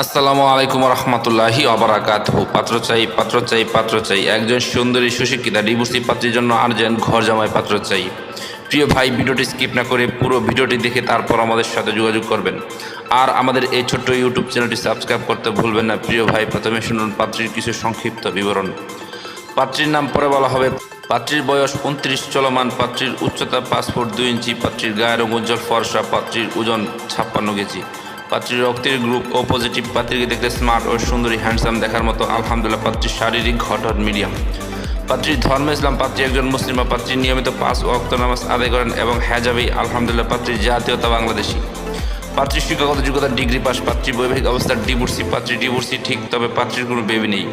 আসসালামু আলাইকুম রহমতুল্লাহি অবরাকাত পাত্র চাই পাত্র চাই পাত্র চাই। একজন সুন্দরী সুশিক্ষিতা, ডিভোর্সি পাত্রীর জন্য আর্জেন্ট ঘর জামাই পাত্র চাই। প্রিয় ভাই, ভিডিওটি স্কিপ না করে পুরো ভিডিওটি দেখে তারপর আমাদের সাথে যোগাযোগ করবেন। আর আমাদের এই ছোট্ট ইউটিউব চ্যানেলটি সাবস্ক্রাইব করতে ভুলবেন না। প্রিয় ভাই, প্রথমে শুনুন পাত্রীর কিছু সংক্ষিপ্ত বিবরণ। পাত্রীর নাম পরে বলা হবে। পাত্রীর বয়স উনত্রিশ, চলমান। পাত্রীর উচ্চতা ফুট দুই ইঞ্চি। পাত্রীর গায়ের উজ্জ্বল ফর্সা। পাত্রীর ওজন ছাপ্পান্ন কেজি। পাত্রীর রক্তের গ্রুপ ও পজিটিভ পাত্রীকে দেখতে স্মার্ট ও সুন্দরী হ্যান্ডসাম দেখার মতো আলহামদুলিল্লাহ পাত্রীর শারীরিক ঘটন মিডিয়াম পাত্রীর ধর্ম ইসলাম, পাত্রী একজন মুসলিমা পাত্রী নিয়মিত পাঁচ অক্ত নামাজ আদায় করেন এবং হ্যাজাবি আলহামদুলিল্লাহ পাত্রীর জাতীয়তা বাংলাদেশি। পাত্রীর শিক্ষাগত যোগ্যতা ডিগ্রি পাস পাত্রীর বৈবাহিক অবস্থার ডিভোর্সি পাত্রী ডিভোর্সি ঠিক, তবে পাত্রীর কোনো বেবি নেই।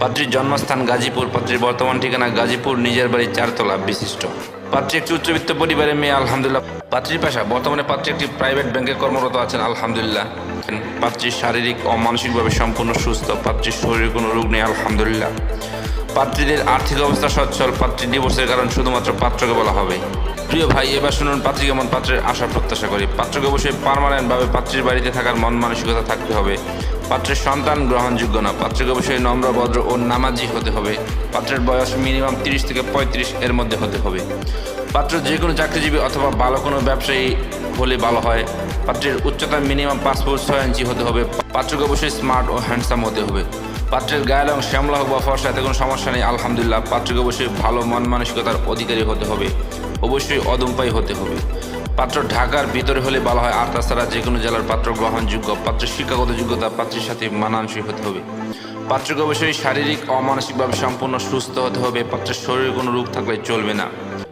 পাত্রীর জন্মস্থান গাজীপুর, পাত্রীর বর্তমান ঠিকানা গাজীপুর, নিজের বাড়ি চারতলা বিশিষ্ট। পাত্রী একটি উচ্চবিত্ত পরিবারের মেয়ে, আলহামদুলিল্লাহ। পাত্রীর পেশা, বর্তমানে পাত্রী একটি প্রাইভেট ব্যাংকে কর্মরত আছেন, আলহামদুলিল্লাহ। পাত্রীর শারীরিক ও মানসিকভাবে সম্পূর্ণ সুস্থ, পাত্রীর শরীরে কোনো রোগ নেই, আলহামদুলিল্লাহ। পাত্রীদের আর্থিক অবস্থা সচ্ছল, পাত্রী ডিভোর্সের কারণ শুধুমাত্র পাত্রকে বলা হবে। প্রিয় ভাই, এবার শুনুন পাত্রী পাত্রের আশা প্রত্যাশা করি। পাত্রকে অবশ্যই পারমানেন্টভাবে পাত্রীর বাড়িতে থাকার মন মানসিকতা থাকতে হবে। পাত্রের সন্তান গ্রহণযোগ্য না, পাত্রকে অবশ্যই নম্র, ভদ্র ও নামাজি হতে হবে। পাত্রের বয়স মিনিমাম তিরিশ থেকে পঁয়ত্রিশ এর মধ্যে হতে হবে। পাত্র যে কোনো চাকরিজীবী অথবা ভালো কোনো ব্যবসায়ী হলে ভালো হয়। পাত্রের উচ্চতা মিনিমাম পাঁচ ফুট ছয় ইঞ্চি হতে হবে। পাত্রকে অবশ্যই স্মার্ট ও হ্যান্ডসাম হতে হবে। পাত্রের গায়ে রং শ্যামলা হোক বা ফর্সা, এতে কোনো সমস্যা নেই। আলহামদুলিল্লাহ, পাত্রকে অবশ্যই ভালো মন মানসিকতার অধিকারী হতে হবে। অবশ্যই অদম্পাই হতে হবে। পাত্র ঢাকার ভিতরে হলে ভালো হয়, আর তাছাড়া যে কোনো জেলার পাত্র গ্রহণযোগ্য। পাত্রের শিক্ষাগত যোগ্যতা পাত্রের সাথে মানানসই হতে হবে। পাত্রকে অবশ্যই শারীরিক, অমানসিকভাবে সম্পূর্ণ সুস্থ হতে হবে। পাত্রের শরীরে কোনো রোগ থাকলে চলবে না।